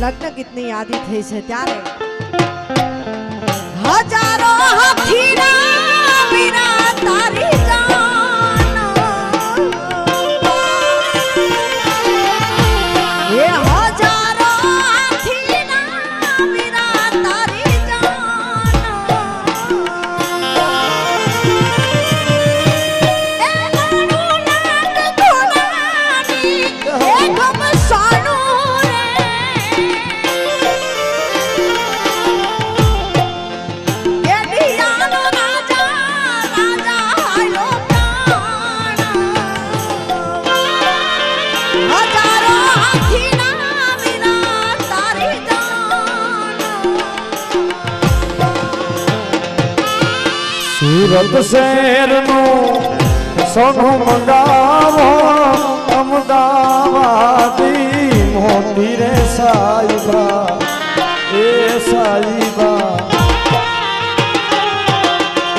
લગ્ન ગીતની યાદી થઈ છે ત્યારે હજારો હથીના તારી સુરત શહેરનું સોનું મંગાવો અમદાવાદી મોટી રે સાઈબા, એ સાઈબા.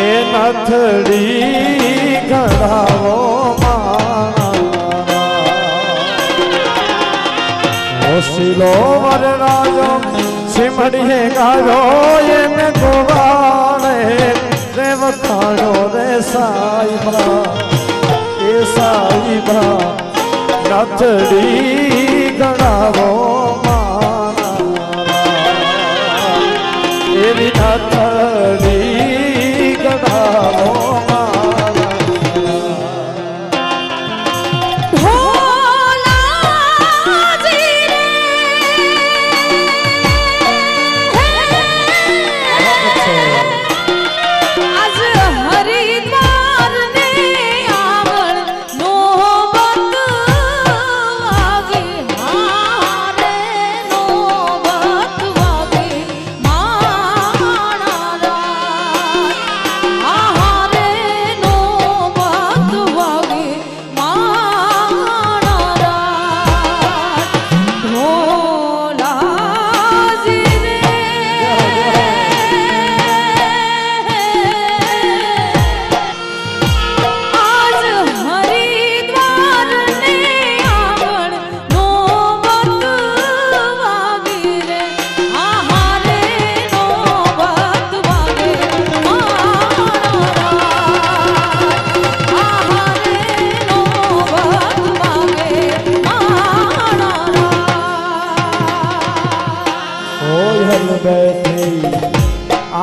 એ નથડી ગણાવો શિલો વર રાજો સિમડીએ ગાયો, એને ગોવા વખાણો રે સાઈબા એ સાઈબા નાથડી ગણાવો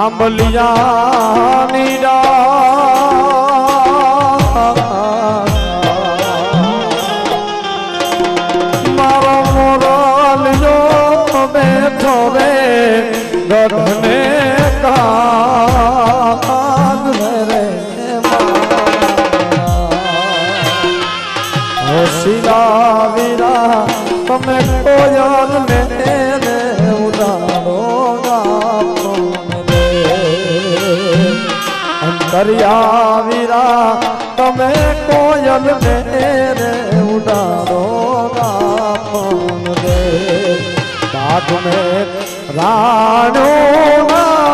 આંબલિયા નીરા ચાલ મેરે ઉડાડો રામન રે કાઠ મે રાણો ના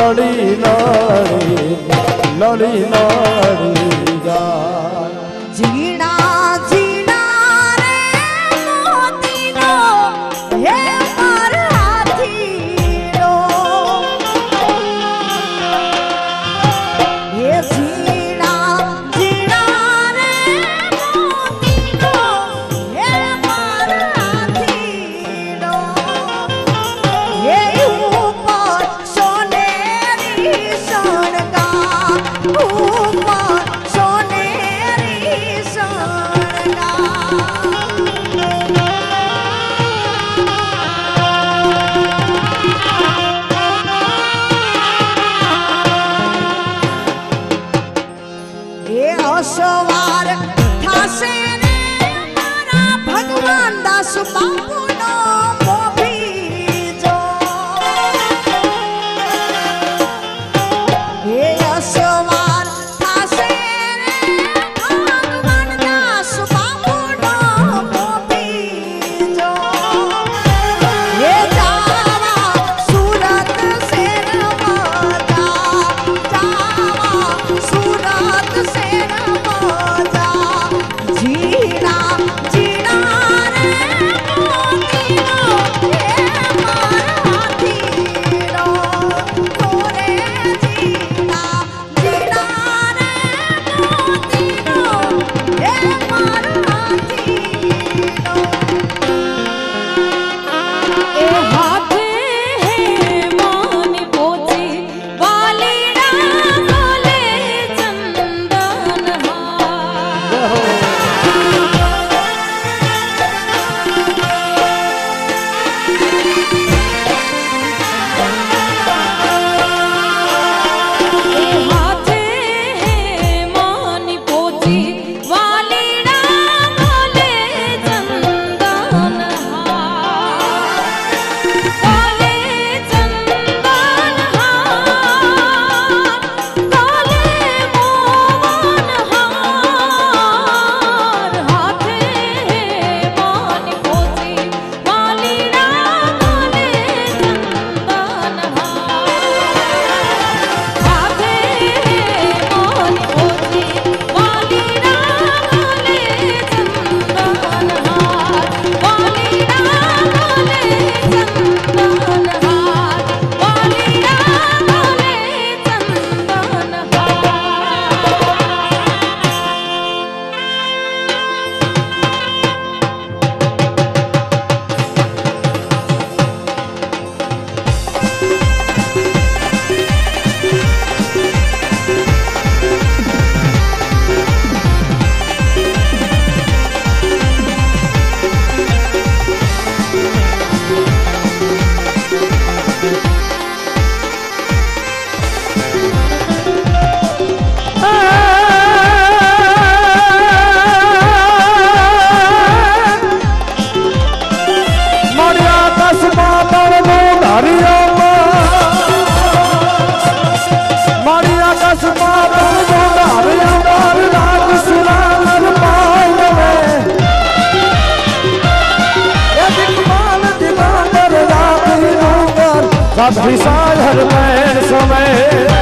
લડી લડી લડી લડી सब विशाल हर मैं समय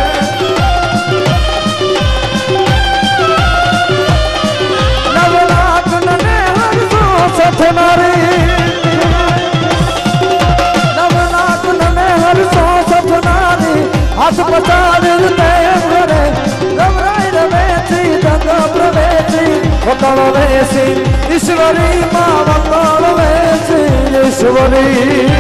Allah vesin İsvarayım Allah vesin İsvarayım